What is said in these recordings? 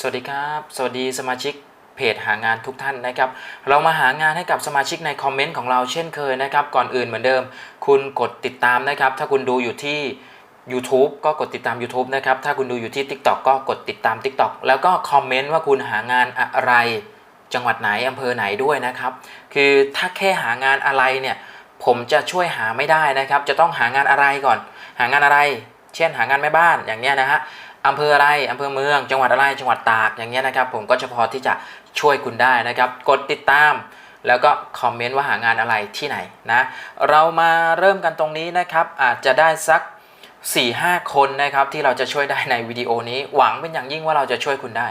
สวัสดีครับ สวัสดีสมาชิกเพจหางานทุกท่านนะครับ เรามาหางานให้กับสมาชิกในคอมเมนต์ของเราเช่นเคยนะครับ ก่อนอื่นเหมือนเดิม คุณกดติดตามนะครับ ถ้าคุณดูอยู่ที่ YouTube ก็กดติดตาม YouTube นะครับ ถ้าคุณดูอยู่ที่ TikTok ก็กดติดตาม TikTok แล้วก็คอมเมนต์ว่าคุณหางานอะไร จังหวัดไหนอำเภอไหนด้วยนะครับ คือถ้าแค่หางานอะไรเนี่ยผมจะช่วยหาไม่ได้นะครับ จะต้องหางานอะไรก่อน หางานอะไร เช่นหางานแม่บ้านอย่างเนี้ยนะฮะ อำเภออะไรอำเภอเมือง จังหวัดอะไรจังหวัดตากอย่างเงี้ยนะครับผมก็จะพอที่จะช่วยคุณได้นะครับ กดติดตามแล้วก็คอมเมนต์ว่าหางานอะไรที่ไหนนะเรามาเริ่มกันตรงนี้นะครับอาจจะได้สัก 4-5 คนนะครับที่เราจะช่วยได้ในวิดีโอนี้ หวังเป็นอย่างยิ่งว่าเราจะช่วยคุณได้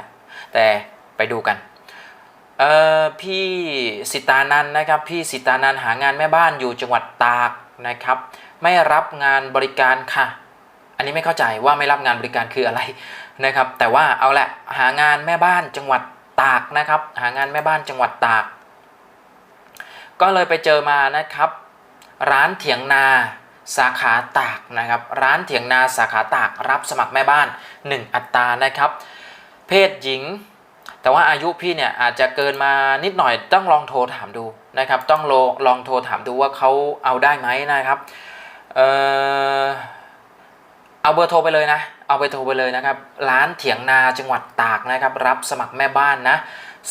แต่ไปดูกันเออพี่สิตานันนะครับพี่สิตานันหางานแม่บ้านอยู่จังหวัดตากนะครับ ไม่รับงานบริการค่ะ อันนี้ไม่เข้าใจว่าไม่รับงานบริการคืออะไรนะครับ แต่ว่าเอาแหละหางานแม่บ้านจังหวัดตากนะครับ หางานแม่บ้านจังหวัดตาก ก็เลยไปเจอมานะครับ ร้านเถียงนาสาขาตากนะครับ ร้านเถียงนาสาขาตากรับสมัครแม่บ้าน 1 อัตรานะครับ เพศหญิง แต่ว่าอายุพี่เนี่ยอาจจะเกินมานิดหน่อยต้องลองโทรถามดูนะครับ ต้องลองลองโทรถามดูว่าเขาเอาได้ไหมนะครับ เอ่อ เอาเบอร์โทรไปเลยนะ เอาไปโทรไปเลยนะครับ ร้านเถียงนาจังหวัดตากนะครับ รับสมัครแม่บ้านนะ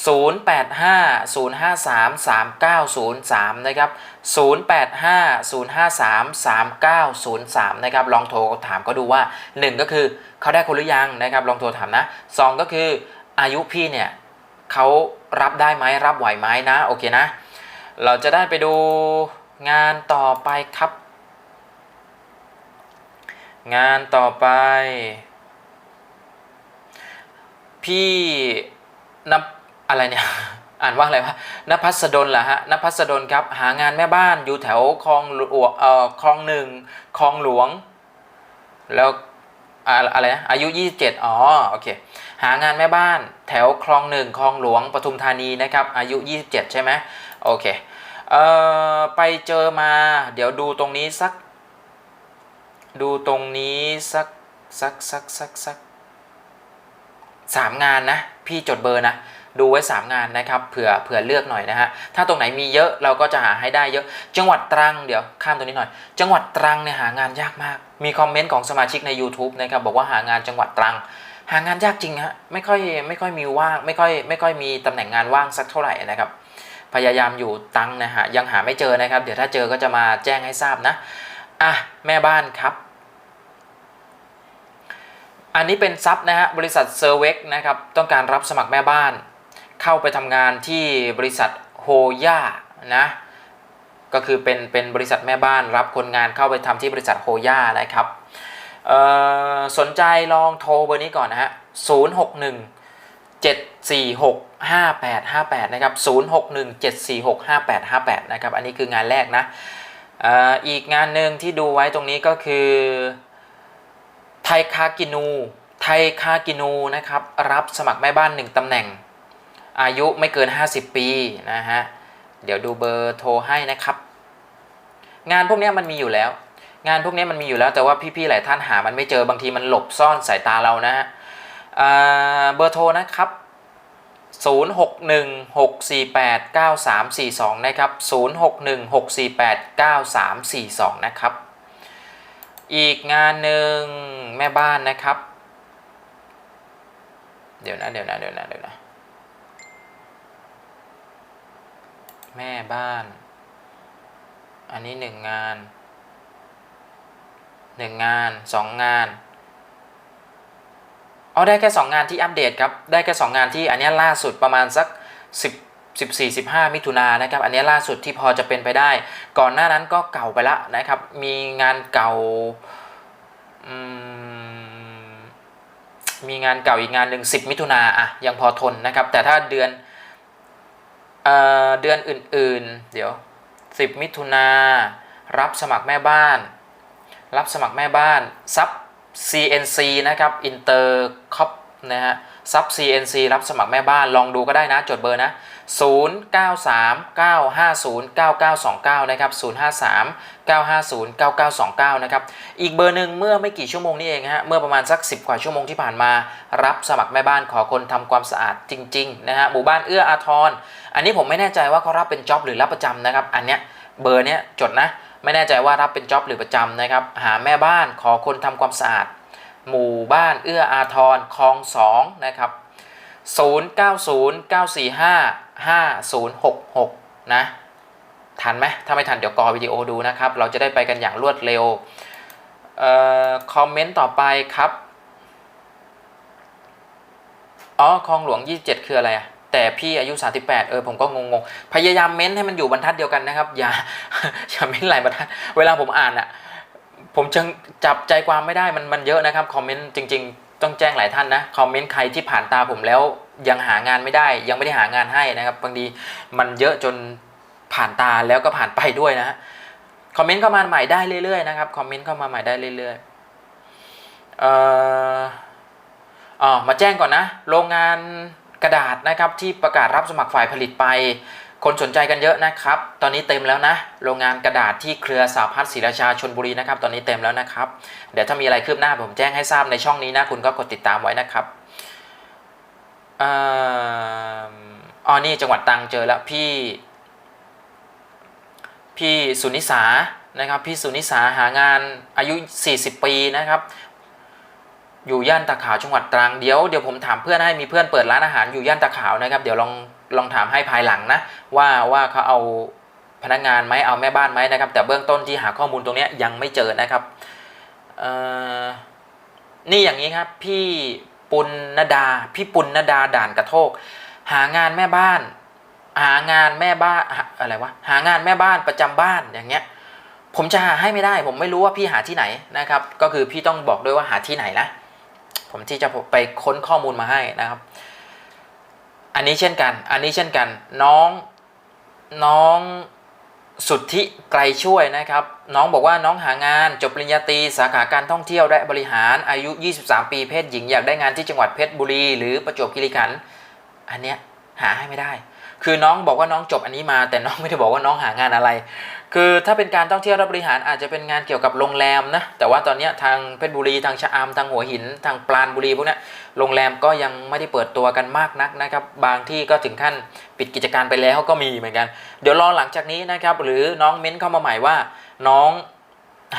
0850533903 นะครับ 0850533903 นะครับ ลองโทรถามก็ดูว่า 1 ก็คือเขาได้คนหรือยังนะครับ ลองโทรถามนะ 2 ก็คืออายุพี่เนี่ยเขารับได้ไหมรับไหวไหมนะ โอเคนะ เราจะได้ไปดูงานต่อไปครับ งานต่อไป พี่นับอะไรเนี่ยอ่านว่าอะไรวะนภัสดลเหรอฮะนภัสดลครับ หางานแม่บ้านอยู่แถวคลองหลวงเอ่อคลองหนึ่งคลองหลวง แล้วอะไรนะอายุ 27 อ๋อโอเคหางานแม่บ้านแถวคลองหนึ่งคลองหลวงปทุมธานีนะครับ อายุ 27 ใช่ไหมโอเคเอ่อไปเจอมา เดี๋ยวดูตรงนี้สัก ดูตรงนี้สักสักสักสักสักสามงานนะ พี่จดเบอร์นะ ดูไว้ 3 งานนะครับเผื่อเผื่อเลือกหน่อยนะฮะถ้าตรงไหนมีเยอะเราก็จะหาให้ได้เยอะ จังหวัดตรังเดี๋ยวข้ามตรงนี้หน่อย จังหวัดตรังเนี่ยหางานยากมาก มีคอมเมนต์ของสมาชิกใน YouTube นะครับบอกว่าหางานจังหวัดตรัง หางานยากจริงฮะไม่ค่อยไม่ค่อยมีว่างไม่ค่อยไม่ค่อยมีตำแหน่งงานว่างสักเท่าไหร่นะครับพยายามอยู่ตรังนะฮะยังหาไม่เจอนะครับ เดี๋ยวถ้าเจอก็จะมาแจ้งให้ทราบนะอะแม่บ้านครับ อันนี้เป็นซับนะฮะบริษัทเซอร์เวกนะครับต้องการรับสมัครแม่บ้าน เข้าไปทำงานที่บริษัทโฮย่านะก็คือเป็นเป็นบริษัทแม่บ้านรับคนงานเข้าไปทำที่บริษัทโฮย่านะครับสนใจลองโทรเบอร์นี้ก่อนนะฮะ 061 746 5858 นะครับ 061 746 5858 นะครับ อันนี้คืองานแรกนะอออีกงานหนึ่งที่ดูไว้ตรงนี้ก็คือ ไทยคากินู ไทยคากินูนะครับ รับสมัครแม่บ้าน 1ตำแหน่ง อายุไม่เกิน 50 ปีนะฮะ เดี๋ยวดูเบอร์โทรให้นะครับ งานพวกนี้มันมีอยู่แล้ว งานพวกนี้มันมีอยู่แล้วแต่ว่าพี่ๆหลายท่านหามันไม่เจอบางทีมันหลบซ่อนสายตาเรานะฮะเบอร์โทรนะครับ 0616489342 นะครับ 0616489342 นะครับ อีกงานหนึ่งแม่บ้านนะครับ เดี๋ยวนะเดี๋ยวนะเดี๋ยวนะเดี๋ยวนะแม่บ้าน อันนี้หนึ่งงานหนึ่งงานสองงานเอาได้แค่สองงานที่อัปเดตครับ ได้แค่สองงานที่อันนี้ล่าสุดประมาณสักสิบ สิบสี่สิบห้ามิถุนายนนะครับ อันนี้ล่าสุดที่พอจะเป็นไปได้ ก่อนหน้านั้นก็เก่าไปละนะครับ มีงานเก่ามีงานเก่าอีกงานหนึ่งสิบมิถุนาอะยังพอทนนะครับ แต่ถ้าเดือนเออเดือนอื่นๆ เดี๋ยว 10 มิถุนารับสมัครแม่บ้าน รับสมัครแม่บ้านซับ CNC นะครับ Intercop นะฮะซับ CNC รับสมัครแม่บ้านลองดูก็ได้นะ จดเบอร์นะ 0939509929 นะครับ 053-950-9929 นะครับ อีกเบอร์หนึ่งเมื่อไม่กี่ชั่วโมงนี้เองฮะ เมื่อประมาณสัก 10 กว่าชั่วโมงที่ผ่านมา รับสมัครแม่บ้านขอคนทำความสะอาดจริงๆนะฮะ หมู่บ้านเอื้ออาทร อันนี้ผมไม่แน่ใจว่าเขารับเป็นจ็อบหรือรับประจำนะครับ อันเนี้ยเบอร์เนี้ยจดนะ ไม่แน่ใจว่ารับเป็นจ็อบหรือประจำนะครับ หาแม่บ้านขอคนทำความสะอาด หมู่บ้านเอื้ออาทรคลองสองนะครับ 0909455066 นะ ทันไหมถ้าไม่ทันเดี๋ยวกอวิดีโอดูนะครับ เราจะได้ไปกันอย่างรวดเร็วออคอมเมนต์ต่อไปครับ อ๋อคลองหลวง 27 คืออะไรอะแต่พี่อายุ 38 เออผมก็งงๆ พยายามเม้นให้มันอยู่บรรทัดเดียวกันนะครับ อย่าอย่าเม้นหลายบรรทัด เวลาผมอ่านอะผมจังจับใจความไม่ได้มันมันเยอะนะครับ คอมเมนต์จริง ๆ ต้องแจ้งหลายท่านนะคอมเมนต์ใครที่ผ่านตาผมแล้วยังหางานไม่ได้ ยังไม่ได้หางานให้นะครับบางทีมันเยอะจนผ่านตาแล้วก็ผ่านไปด้วยนะฮะคอมเมนต์เข้ามาใหม่ได้เรื่อยๆนะครับคอมเมนต์เข้ามาใหม่ได้เรื่อยๆเอ่ออ๋อมาแจ้งก่อนนะ โรงงานกระดาษนะครับที่ประกาศรับสมัครฝ่ายผลิตไป คนสนใจกันเยอะนะครับ ตอนนี้เต็มแล้วนะ โรงงานกระดาษที่เครือสาพัฒน์ศรีราชาชนบุรีนะครับ ตอนนี้เต็มแล้วนะครับ เดี๋ยวถ้ามีอะไรคืบหน้าผมแจ้งให้ทราบในช่องนี้นะ คุณก็กดติดตามไว้นะครับอ๋อ นี่จังหวัดตรังเจอแล้วพี่ พี่สุนิสา นะครับ พี่สุนิสาหางานอายุ 40 ปีนะครับ อยู่ย่านตะขาวจังหวัดตรัง เดี๋ยวเดี๋ยวผมถามเพื่อนให้มีเพื่อนเปิดร้านอาหารอยู่ย่านตะขาวนะครับ เดี๋ยวลอง ลองถามให้ภายหลังนะ ว่าว่าเขาเอาพนักงานไหมเอาแม่บ้านไหมนะครับ แต่เบื้องต้นที่หาข้อมูลตรงนี้ยังไม่เจอนะครับนี่อย่างนี้ครับ พี่ปุณณดา พี่ปุณณดาด่านกระโทก หางานแม่บ้าน หางานแม่บ้านอะไรวะหางานแม่บ้านประจำบ้านอย่างเงี้ย ผมจะหาให้ไม่ได้ ผมไม่รู้ว่าพี่หาที่ไหนนะครับ ก็คือพี่ต้องบอกด้วยว่าหาที่ไหนนะผมที่จะไปค้นข้อมูลมาให้นะครับ อันนี้เช่นกัน อันนี้เช่นกัน น้องน้องสุทธิไกลช่วยนะครับ น้องบอกว่าน้องหางานจบปริญญาตรีสาขาการท่องเที่ยวและบริหารอายุ 23 ปีเพศหญิงอยากได้งานที่จังหวัดเพชรบุรี หรือประจวบคีรีขันธ์อันเนี้ย หาให้ไม่ได้ คือน้องบอกว่าน้องจบอันนี้มา แต่น้องไม่ได้บอกว่าน้องหางานอะไร คือถ้าเป็นการท่องเที่ยวและบริหารอาจจะเป็นงานเกี่ยวกับโรงแรมนะ แต่ว่าตอนนี้ทางเพชรบุรีทางชะอำทางหัวหิน ทางปราณบุรีพวกนี้โรงแรมก็ยังไม่ได้เปิดตัวกันมากนักนะครับ บางที่ก็ถึงขั้นปิดกิจการไปแล้วก็มีเหมือนกัน เดี๋ยวรอหลังจากนี้นะครับ หรือน้องเม้นเข้ามาใหม่ว่า น้อง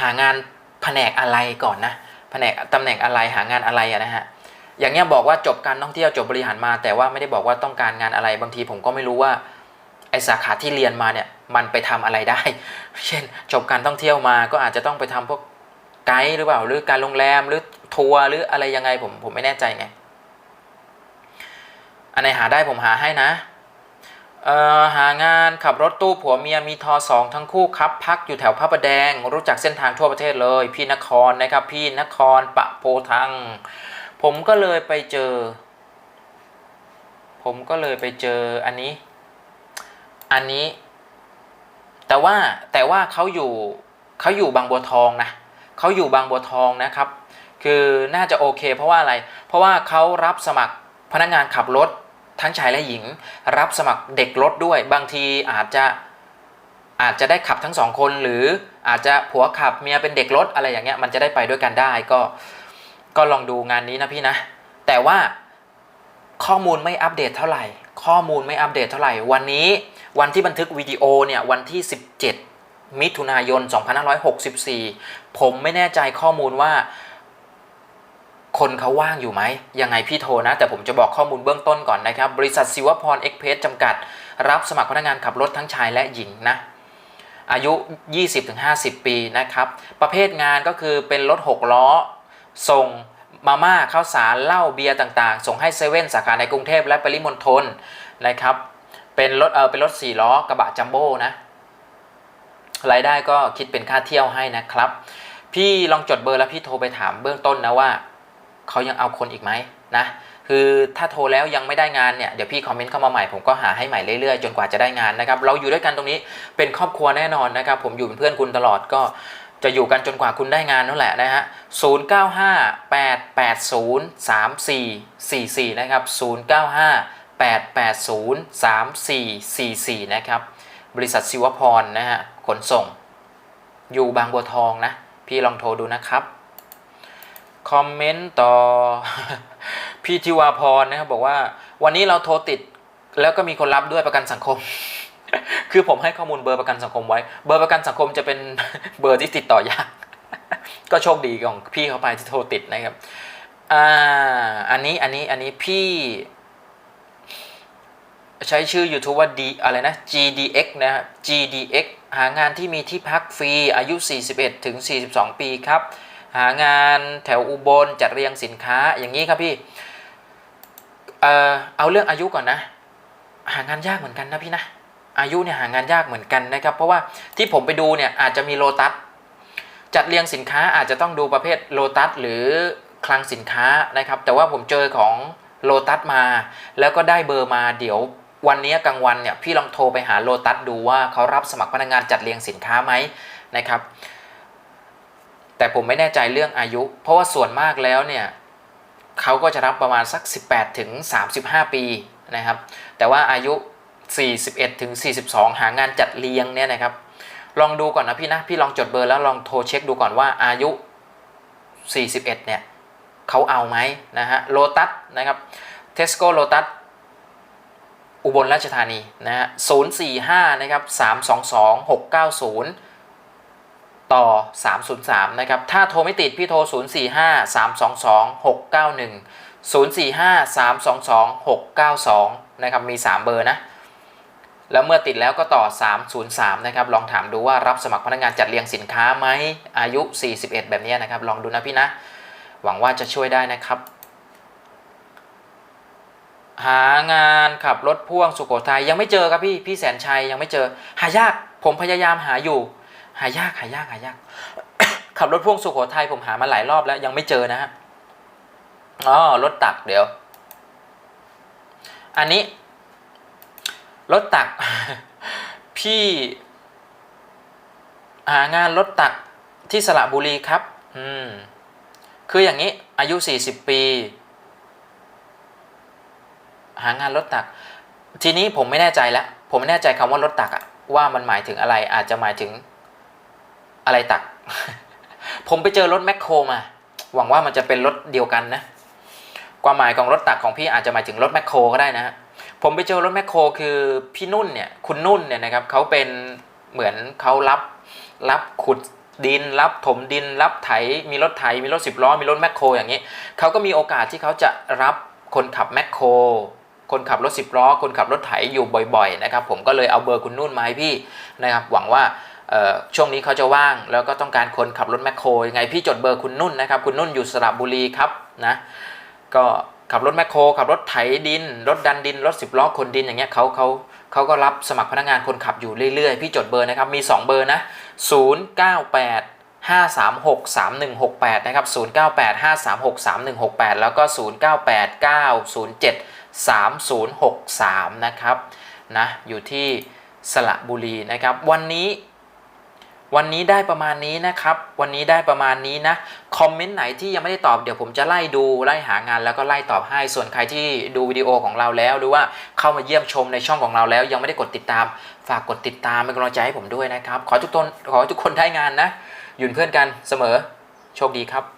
หางานแผนกอะไรก่อนนะแผนกตำแหน่งอะไรหางานอะไรนะฮะ อย่างเงี้ยบอกว่าจบการท่องเที่ยวจบบริหารมา แต่ว่าไม่ได้บอกว่าต้องการงานอะไรบางทีผมก็ไม่รู้ว่าไอสาขาที่เรียนมาเนี่ยมันไปทำอะไรได้ เช่น จบการท่องเที่ยวมาก็อาจจะต้องไปทำพวกไกด์หรือเปล่าหรือการโรงแรมหรือทัวร์หรืออะไรยังไงผมผมไม่แน่ใจไงอันไหนหาได้ผมหาให้นะเอ่อหางานขับรถตู้ผัวเมียมีทอสองทั้งคู่ครับ พักอยู่แถวพระประแดง รู้จักเส้นทางทั่วประเทศเลย พี่นครนะครับ พี่นครปะโพทัง ผมก็เลยไปเจอ ผมก็เลยไปเจออันนี้ อันนี้ แต่ว่าแต่ว่าเขาอยู่เขาอยู่บางบัวทองนะเขาอยู่บางบัวทองนะครับ คือน่าจะโอเค เพราะว่าอะไร เพราะว่าเขารับสมัครพนักงานขับรถทั้งชายและหญิง รับสมัครเด็กรถด้วย บางทีอาจจะอาจจะได้ขับทั้งสองคน หรืออาจจะผัวขับเมียเป็นเด็กรถอะไรอย่างเงี้ยมันจะได้ไปด้วยกันได้ก็ ก็ลองดูงานนี้นะพี่นะ แต่ว่าข้อมูลไม่อัปเดตเท่าไหร่ ข้อมูลไม่อัปเดตเท่าไหร่ วันนี้วันที่บันทึกวิดีโอเนี่ยวันที่ 17 มิถุนายน 2564 ผมไม่แน่ใจข้อมูลว่า คนเขาว่างอยู่ไหม ยังไงพี่โทรนะ แต่ผมจะบอกข้อมูลเบื้องต้นก่อนนะครับ บริษัทศิวพรเอ็กเพสจำกัด รับสมัครพนักงานขับรถทั้งชายและหญิงนะอายุ 20-50 ปีนะครับ ประเภทงานก็คือเป็นรถ 6 ล้อ ส่งมาม่าข้าวสารเหล้าเบียร์ต่างๆ ส่งให้เซเว่นสาขาในกรุงเทพและปริมณฑลนะครับเป็นรถเออเป็นรถ4ล้อกระบะจัมโบ้นะรายได้ก็คิดเป็นค่าเที่ยวให้นะครับ พี่ลองจดเบอร์แล้วพี่โทรไปถามเบื้องต้นนะว่าเขายังเอาคนอีกไหมนะคือถ้าโทรแล้วยังไม่ได้งานเนี่ยเดี๋ยวพี่คอมเมนต์เข้ามาใหม่ผมก็หาให้ใหม่เรื่อยๆจนกว่าจะได้งานนะครับ เราอยู่ด้วยกันตรงนี้เป็นครอบครัวแน่นอนนะครับ ผมอยู่เป็นเพื่อนคุณตลอดก็ จะอยู่กันจนกว่าคุณได้งานนั่นแหละนะฮะ0 9 5 8 8 0 3 4 4 4 นะครับ 0 9 5 8803444 นะครับ บริษัทศิวพรนะฮะ ขนส่ง อยู่บางบัวทองนะ พี่ลองโทรดูนะครับ คอมเมนต์ต่อ พี่ทิวาพรนะครับบอกว่า วันนี้เราโทรติดแล้วก็มีคนรับด้วยประกันสังคม คือผมให้ข้อมูลเบอร์ประกันสังคมไว้ เบอร์ประกันสังคมจะเป็นเบอร์ที่ติดต่อยาก ก็โชคดีของพี่เขาไปที่โทรติดนะครับ อ่า อันนี้ อันนี้ อันนี้พี่ ใช้ชื่อ YouTube ว่า D อะไรนะ GDX นะฮะ GDX หางานที่มีที่พักฟรี อายุ 41 ถึง 42 ปีครับ หางานแถวอุบลจัดเรียงสินค้า อย่างนี้ครับพี่ เอ่อ เอาเรื่องอายุก่อนนะ หางานยากเหมือนกันนะพี่นะ อายุเนี่ยหางานยากเหมือนกันนะครับ เพราะว่าที่ผมไปดูเนี่ยอาจจะมีโลตัสจัดเรียงสินค้าอาจจะต้องดูประเภทโลตัสหรือคลังสินค้านะครับ แต่ว่าผมเจอของโลตัสมา แล้วก็ได้เบอร์มาเดี๋ยววันนี้กลางวันเนี่ยพี่ลองโทรไปหาโลตัสดูว่าเขารับสมัครพนักงานจัดเรียงสินค้าไหมนะครับ แต่ผมไม่แน่ใจเรื่องอายุ เพราะว่าส่วนมากแล้วเนี่ยเขาก็จะรับประมาณสัก 18ถึง35 ปีนะครับ แต่ว่าอายุ 41ถึง42 หางานจัดเรียงเนี่ยนะครับ ลองดูก่อนนะพี่นะ พี่ลองจดเบอร์แล้วลองโทรเช็คดูก่อนว่าอายุ 41 เนี่ยเขาเอาไหมนะฮะโลตัสนะครับเทสโก้โลตัสอุบลราชธานีนะฮะ045 นะครับ 322 690 ต่อ 303 นะครับ ถ้าโทรไม่ติดพี่โทร 045 322 691 045 322 692 นะครับ มี 3 เบอร์นะ แล้วเมื่อติดแล้วก็ต่อ 303 นะครับ ลองถามดูว่ารับสมัครพนักงานจัดเรียงสินค้าไหม อายุ 41 แบบนี้นะครับ ลองดูนะพี่นะ หวังว่าจะช่วยได้นะครับ หางานขับรถพ่วงสุโขทัยยังไม่เจอครับพี่ พี่แสนชัยยังไม่เจอ หายาก ผมพยายามหาอยู่ หายาก หายาก หายาก ขับรถพ่วงสุโขทัยผมหามาหลายรอบแล้วยังไม่เจอนะฮะ อ๋อ รถตักเดี๋ยว อันนี้ รถตัก พี่หางานรถตักที่สระบุรีครับ อืม คืออย่างนี้ อายุ 40 ปี หางานรถตัก ทีนี้ผมไม่แน่ใจแล้ว ผมไม่แน่ใจคำว่ารถตักอะว่ามันหมายถึงอะไร อาจจะหมายถึงอะไรตัก ผมไปเจอรถแมคโครมา หวังว่ามันจะเป็นรถเดียวกันนะ ความหมายของรถตักของพี่อาจจะหมายถึงรถแมคโครก็ได้นะฮะ ผมไปเจอรถแมคโครคือพี่นุ่นเนี่ยคุณนุ่นเนี่ยนะครับเขาเป็นเหมือนเขารับรับขุดดิน รับถมดิน รับไถมีรถไถมีรถสิบล้อมีรถแมคโครอย่างนี้เขาก็มีโอกาสที่เขาจะรับคนขับแมคโครคนขับรถสิบล้อ คนขับรถไถอยู่บ่อยๆนะครับผมก็เลยเอาเบอร์คุณนุ่นมาให้พี่นะครับหวังว่าช่วงนี้เขาจะว่างแล้วก็ต้องการคนขับรถแมคโครยังไงพี่จดเบอร์คุณนุ่นนะครับคุณนุ่นอยู่สระบุรีครับนะก็ ขับรถแมคโครขับรถไถดิน รถดันดิน รถสิบล้อคนดินอย่างเงี้ยเขาเขาเขาก็รับสมัครพนักงานคนขับอยู่เรื่อยๆ พี่จดเบอร์นะครับ มี 2 เบอร์นะ 098 536 3168 นะครับ 098 536 3168 แล้วก็ 098 907 3063 นะครับนะอยู่ที่สระบุรีนะครับ วันนี้ วันนี้ได้ประมาณนี้นะครับ วันนี้ได้ประมาณนี้นะคอมเมนต์ไหนที่ยังไม่ได้ตอบเดี๋ยวผมจะไล่ดูไล่หางานแล้วก็ไล่ตอบให้ ส่วนใครที่ดูวิดีโอของเราแล้ว หรือว่าเข้ามาเยี่ยมชมในช่องของเราแล้ว ยังไม่ได้กดติดตาม ฝากกดติดตามเป็นกำลังใจให้ผมด้วยนะครับ ขอทุกคนขอทุกคนได้งานนะหยุ่นเพื่อนกันเสมอ โชคดีครับ